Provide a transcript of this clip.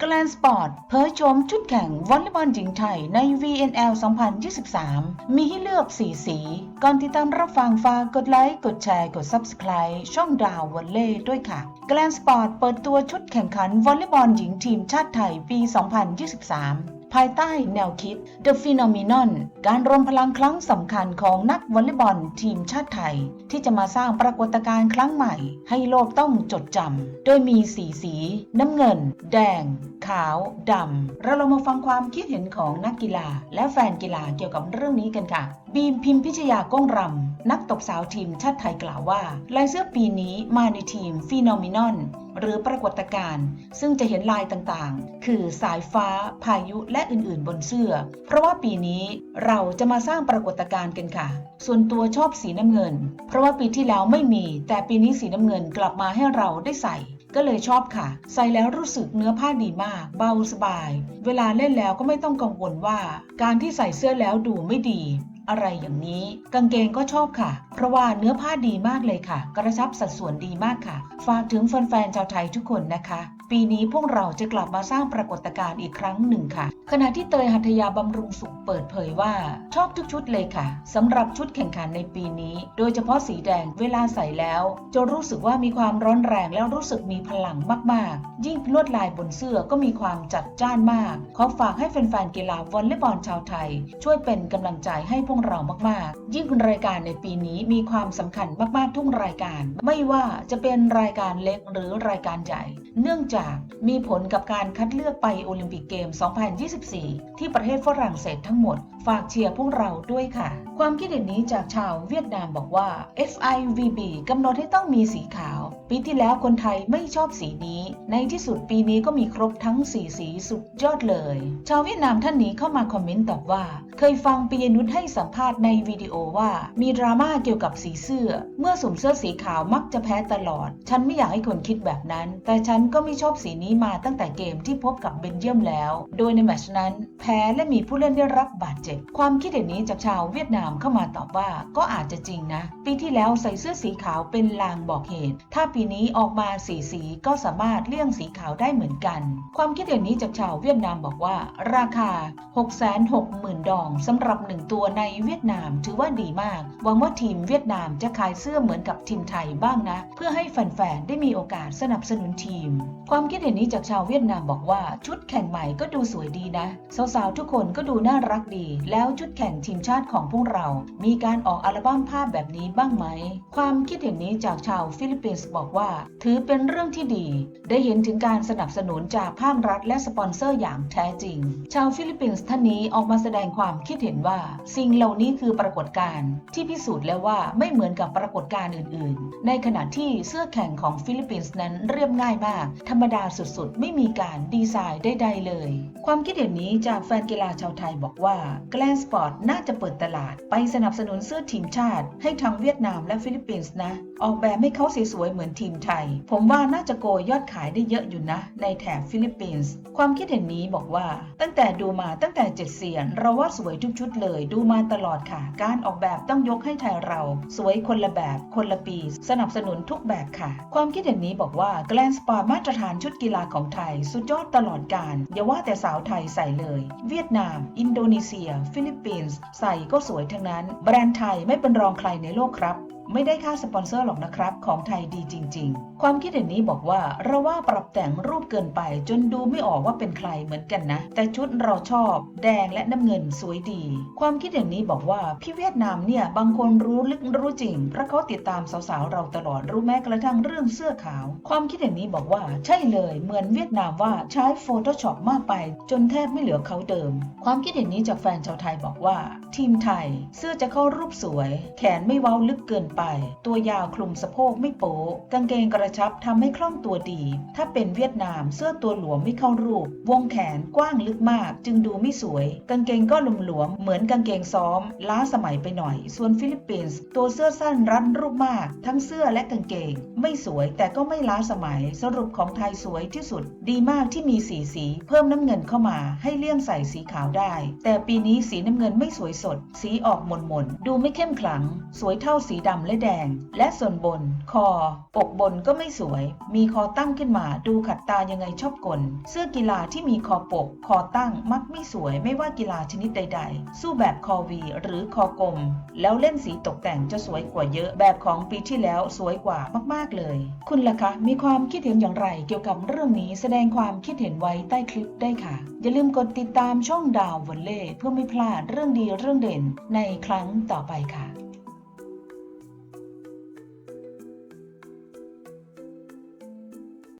แกลนสปอร์ตเผยโฉมชุดแข่งวอลเลย์บอลหญิงไทยใน VNL 2023 มีให้เลือก 4 สี ก่อนติดตามรับฟังฝากกดไลค์ กดแชร์ กด Subscribe ช่องดาววอลเล่ด้วยค่ะแกลนสปอร์ตเปิดตัวชุดแข่งขันวอลเลย์บอลหญิงทีมชาติไทยปี 2023 ภายใต้แนวคิด The Phenomenon การรวมพลังครั้งสำคัญของนักวอลเลย์บอลทีมชาติไทย ที่จะมาสร้างปรากฏการณ์ครั้งใหม่ ให้โลกต้องจดจำ โดยมีสีสี น้ำเงิน แดง ขาว ดำ เราลองมาฟังความคิดเห็นของนักกีฬา และแฟนกีฬาเกี่ยวกับเรื่องนี้กันค่ะบีมพิมพิชยาก้องรำ นักตบสาวทีมชาติไทยกล่าวว่า ลายเสื้อปีนี้มาในทีมฟีนอมินอนหรือปรากฏการณ์ซึ่งจะเห็นลายต่างๆ คือสายฟ้า พายุและอื่นๆ บนเสื้อ เพราะว่าปีนี้เราจะมาสร้างปรากฏการณ์กันค่ะ ส่วนตัวชอบสีน้ำเงิน เพราะว่าปีที่แล้วไม่มี แต่ปีนี้สีน้ำเงินกลับมาให้เราได้ใส่ ก็เลยชอบค่ะ ใส่แล้วรู้สึกเนื้อผ้าดีมาก เบาสบาย เวลาเล่นแล้วก็ไม่ต้องกังวลว่า การที่ใส่เสื้อแล้วดูไม่ดี อะไรอย่างนี้ กางเกงก็ชอบค่ะ เพราะว่าเนื้อผ้าดีมากเลยค่ะ กระชับสัดส่วนดีมากค่ะ ฝากถึงแฟนๆชาวไทยทุกคนนะคะ ปีนี้พวกเราจะกลับมาสร้างปรากฏการณ์อีกครั้งหนึ่งค่ะ ขณะที่เตยหัตถยาบำรุงสุขเปิดเผยว่า ชอบทุกชุดเลยค่ะสำหรับชุดแข่งขันในปีนี้ โดยเฉพาะสีแดงเวลาใส่แล้วจะรู้สึกว่ามีความร้อนแรงแล้วรู้สึกมีพลังมากๆ ยิ่งลวดลายบนเสื้อก็มีความจัดจ้านมาก ขอฝากให้แฟนๆกีฬาวอลเลย์บอลชาวไทย ช่วยเป็นกำลังใจให้พวกเรามาก ๆ ยิ่งรายการในปีนี้มีความสำคัญมาก ๆ ทุกรายการ ไม่ว่าจะเป็นรายการเล็กหรือรายการใหญ่ เนื่องจากมีผลกับการคัดเลือกไปโอลิมปิกเกม 2024 ที่ประเทศฝรั่งเศสทั้งหมดฝากเชียร์พวกเราด้วยค่ะ ความคิดเห็นนี้จากชาวเวียดนามบอกว่า FIVB กำหนดให้ต้องมีสีขาว ปีที่แล้วคนไทยไม่ชอบสีนี้ ในที่สุดปีนี้ก็มีครบทั้งสีสีสุดยอดเลย ชาวเวียดนามท่านนี้เข้ามาคอมเมนต์ตอบว่า เคยฟังปียนุชให้สัมภาษณ์ในวิดีโอว่า มีดราม่าเกี่ยวกับสีเสื้อ เมื่อสวมเสื้อสีขาวมักจะแพ้ตลอด ฉันไม่อยากให้คนคิดแบบนั้น แต่ฉันก็ไม่ชอบสีนี้มาตั้งแต่เกมที่พบกับเบนเยียมแล้ว โดยในแมตช์นั้น แพ้และมีผู้เล่นได้รับบาดเจ็บความคิดเห็นนี้จากชาวเวียดนามเข้ามาตอบว่าก็อาจจะจริงนะ ปีที่แล้วใส่เสื้อสีขาวเป็นลางบอกเหตุ ถ้าปีนี้ออกมาสีสีก็สามารถเลี่ยงสีขาวได้เหมือนกัน ความคิดเห็นนี้จากชาวเวียดนามบอกว่า ราคา 660,000 ดองสำหรับหนึ่งตัวในเวียดนามถือว่าดีมาก หวังว่าทีมเวียดนามจะขายเสื้อเหมือนกับทีมไทยบ้างนะ เพื่อให้แฟนๆได้มีโอกาสสนับสนุนทีม ความคิดเห็นนี้จากชาวเวียดนามบอกว่าชุดแข่งใหม่ก็ดูสวยดีนะสาวๆทุกคนก็ดูน่ารักดีแล้วชุดแข่งทีมชาติของพวกเรา มีการออกอัลบั้มภาพแบบนี้บ้างไหม ความคิดเห็นนี้จากชาวฟิลิปปินส์บอกว่า ถือเป็นเรื่องที่ดี ได้เห็นถึงการสนับสนุนจากภาครัฐและสปอนเซอร์อย่างแท้จริง ชาวฟิลิปปินส์ท่านนี้ออกมาแสดงความคิดเห็นว่า สิ่งเหล่านี้คือปรากฏการณ์ที่พิสูจน์แล้วว่าไม่เหมือนกับปรากฏการณ์อื่น ๆ ในขณะที่เสื้อแข่งของฟิลิปปินส์นั้นเรียบง่ายมาก ธรรมดาสุด ๆ ไม่มีการดีไซน์ใดๆเลย ความคิดเห็นนี้จากแฟนกีฬาชาวไทยบอกว่าแกลนสปอร์ตน่าจะเปิดตลาด ไปสนับสนุนเสื้อทีมชาติ ให้ทั้งเวียดนามและฟิลิปปินส์นะ ออกแบบให้เขาสวยๆเหมือนทีมไทย ผมว่าน่าจะโกยยอดขายได้เยอะอยู่นะ ในแถบฟิลิปปินส์ความคิดเห็นนี้บอกว่า ตั้งแต่ดูมาตั้งแต่เจ็ดเสียนเราว่าสวยทุกชุดเลย ดูมาตลอดค่ะ การออกแบบต้องยกให้ไทยเรา สวยคนละแบบคนละปี สนับสนุนทุกแบบค่ะ ความคิดเห็นนี้บอกว่าแกลนสปอร์ตมาตรฐานชุดกีฬาของไทย สุดยอดตลอดการอย่าว่าแต่สาวไทยใส่เลย เวียดนาม อินโดนีเซียฟิลิปปินส์ใส่ก็สวยทั้งนั้น แบรนด์ไทยไม่เป็นรองใครในโลกครับ ไม่ได้ค่าสปอนเซอร์หรอกนะครับ ของไทยดีจริง ๆ ความคิดเห็นนี้บอกว่าเราว่าปรับแต่งรูปเกินไป จนดูไม่ออกว่าเป็นใครเหมือนกันนะ แต่ชุดเราชอบ แดงและน้ำเงินสวยดี ความคิดเห็นนี้บอกว่าพี่เวียดนามเนี่ยบางคนรู้ลึกรู้จริงเพราะเขาติดตามสาวๆเราตลอดรู้แม้กระทั่งเรื่องเสื้อขาว ความคิดเห็นนี้บอกว่าใช่เลยเหมือนเวียดนามว่าใช้ Photoshop มากไป จนแทบไม่เหลือเขาเดิม ความคิดเห็นนี้จากแฟนชาวไทยบอกว่า ทีมไทย เสื้อจะเข้ารูปสวย แขนไม่เว้าลึกเกินไป ตัวยาวคลุมสะโพกไม่โป๊ะกางเกงกระชับทำให้คล่องตัวดี ถ้าเป็นเวียดนามเสื้อตัวหลวมไม่เข้ารูป วงแขนกว้างลึกมาก จึงดูไม่สวย กางเกงก็หลวมๆเหมือนกางเกงซ้อม ล้าสมัยไปหน่อย ส่วนฟิลิปปินส์ตัวเสื้อสั้นรัดรูปมาก ทั้งเสื้อและกางเกง ไม่สวยแต่ก็ไม่ล้าสมัยสรุปของไทยสวยที่สุด ดีมากที่มีสีสี เพิ่มน้ำเงินเข้ามาให้เลี่ยงใส่สีขาวได้ แต่ปีนี้สีน้ำเงินไม่สวยสด สีออกหม่นๆดูไม่เข้มขลัง สวยเท่าสีดำและแดง และส่วนบน คอ อกบนก็ไม่สวย มีคอตั้งขึ้นมาดูขัดตายังไงชอบกล เสื้อกีฬาที่มีคอปก คอตั้งมักไม่สวยไม่ว่ากีฬาชนิดใด ๆ สู้แบบคอวี หรือคอกลม แล้วเล่นสีตกแต่งจะสวยกว่าเยอะ แบบของปีที่แล้วสวยกว่ามากๆเลย คุณล่ะคะมีความคิดเห็นอย่างไรเกี่ยวกับเรื่องนี้แสดงความคิดเห็นไว้ใต้คลิปได้ค่ะ อย่าลืมกดติดตามช่องดาววอลเล่เพื่อไม่พลาดเรื่องดีเรื่องเด่นในครั้งต่อไปค่ะ